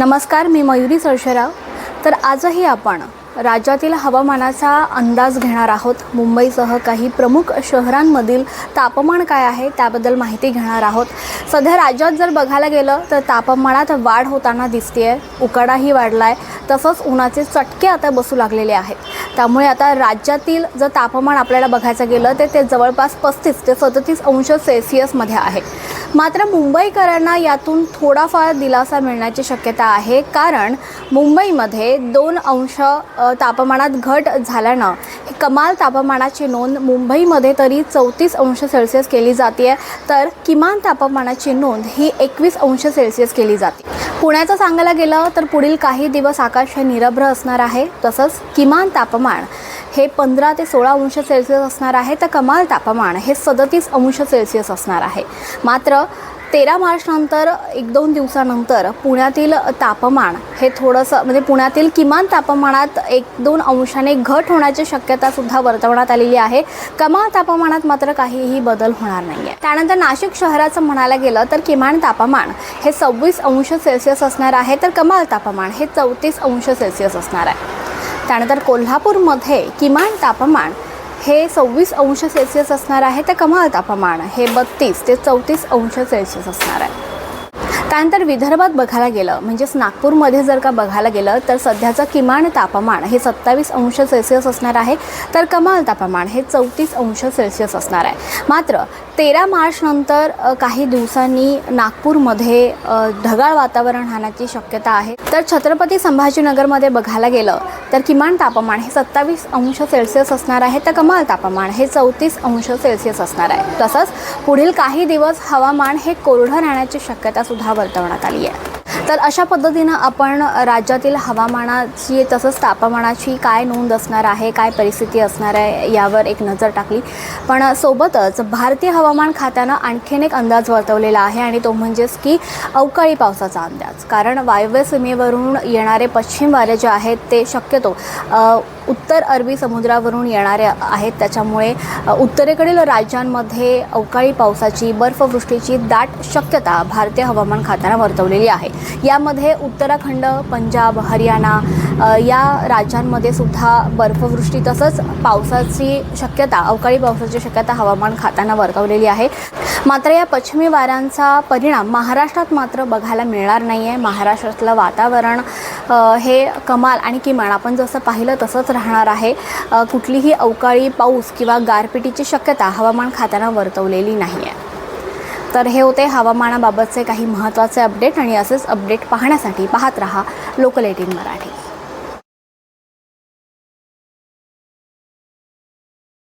नमस्कार मी मयुरी सळशराव तर आजही आपण राज्यातील हवामानाचा अंदाज घेणार आहोत. मुंबईसह काही प्रमुख शहरांमधील तापमान काय आहे त्याबद्दल माहिती घेणार आहोत. सध्या राज्यात जर बघायला गेलं तर तापमानात वाढ होताना दिसते आहे उकाडाही वाढला आहे तसंच उन्हाचे चटके आता बसू लागलेले आहेत. त्यामुळे आता राज्यातील जर तापमान आपल्याला बघायचं गेलं तर ते जवळपास पस्तीस ते सदतीस अंश सेल्सिअसमध्ये आहे. मात्र मुंबईकरांना यातून थोडाफार दिलासा मिळण्याची शक्यता आहे. कारण मुंबईमध्ये दोन अंश तापमानात घट झाल्यानं हे कमाल तापमानाची नोंद मुंबईमध्ये तरी चौतीस अंश सेल्सिअस केली जाते आहे तर किमान तापमानाची नोंद ही एकवीस अंश सेल्सिअस केली जाते. पुण्याचं सांगायला गेलं तर पुढील काही दिवस आकाश हे निरभ्र असणार आहे. तसंच किमान तापमान हे पंधरा ते सोळा अंश सेल्सिअस असणार आहे. तर कमाल तापमान हे सदतीस अंश सेल्सिअस असणार आहे. मात्र तेरा मार्चनंतर एक दोन दिवसानंतर पुण्यातील तापमान हे थोडंसं म्हणजे पुण्यातील किमान तापमानात एक दोन अंशाने घट होण्याची शक्यतासुद्धा वर्तवण्यात आलेली आहे. कमाल तापमानात मात्र काहीही बदल होणार नाही आहे त्यानंतर नाशिक शहराचं म्हणायला गेलं तर किमान तापमान हे सव्वीस अंश सेल्सिअस असणार आहे तर कमाल तापमान हे चौतीस अंश सेल्सिअस असणार आहे. त्यानंतर कोल्हापूरमध्ये किमान तापमान हे सव्वीस अंश सेल्सिअस असणार आहे. तर कमाल तापमान हे बत्तीस ते चौतीस अंश सेल्सिअस असणार आहे. त्यानंतर विदर्भात बघायला गेलं म्हणजेच नागपूरमध्ये जर का बघायला गेलं तर सध्याचं किमान तापमान हे सत्तावीस अंश सेल्सिअस असणार आहे तर कमाल तापमान हे चौतीस अंश सेल्सिअस असणार आहे. मात्र तेरा मार्चनंतर काही दिवसांनी नागपूरमध्ये ढगाळ वातावरण राहण्याची शक्यता आहे. तर छत्रपती संभाजीनगरमध्ये बघायला गेलं तर किमान तापमान हे सत्तावीस अंश सेल्सिअस असणार आहे तर कमाल तापमान हे चौतीस अंश सेल्सिअस असणार आहे. तसंच पुढील काही दिवस हवामान हे कोरडं राहण्याची शक्यता सुद्धा वर्तवण्यात आली आहे तर अशा पद्धतीनं आपण राज्यातील हवामानाची तसंच तापमानाची काय नोंद असणार आहे काय परिस्थिती असणार आहे यावर एक नजर टाकली. पण सोबतच भारतीय हवामान खात्यानं आणखीन एक अंदाज वर्तवलेला आहे आणि तो म्हणजेच की अवकाळी पावसाचा अंदाज. कारण वायव्य सीमेवरून येणारे पश्चिम वारे जे आहेत ते शक्यतो उत्तर अरबी समुद्रावरून येणारे आहेत. त्याच्यामुळे उत्तरेकडील राज्यांमध्ये अवकाळी पावसाची बर्फवृष्टीची दाट शक्यता भारतीय हवामान खात्यानं वर्तवलेली आहे. यामध्ये उत्तराखंड पंजाब हरियाणा या राज्यांमध्ये सुद्धा बर्फवृष्टी तसंच पावसाची शक्यता अवकाळी पावसाची शक्यता हवामान खात्यानं वर्तवलेली आहे. मात्र या पश्चिमी वाऱ्यांचा परिणाम महाराष्ट्रात मात्र बघायला मिळणार नाही आहे महाराष्ट्रातलं वातावरण हे कमाल आणि किमान आपण जसं पाहिलं तसंच राहणार आहे. कुठलीही अवकाळी पाऊस किंवा गारपिटीची शक्यता हवामान खात्यानं वर्तवलेली नाही आहे तर हे होते हवामानाबाबतचे काही महत्त्वाचे अपडेट आणि असेच अपडेट पाहण्यासाठी पाहत रहा लोकल एटीन मराठी.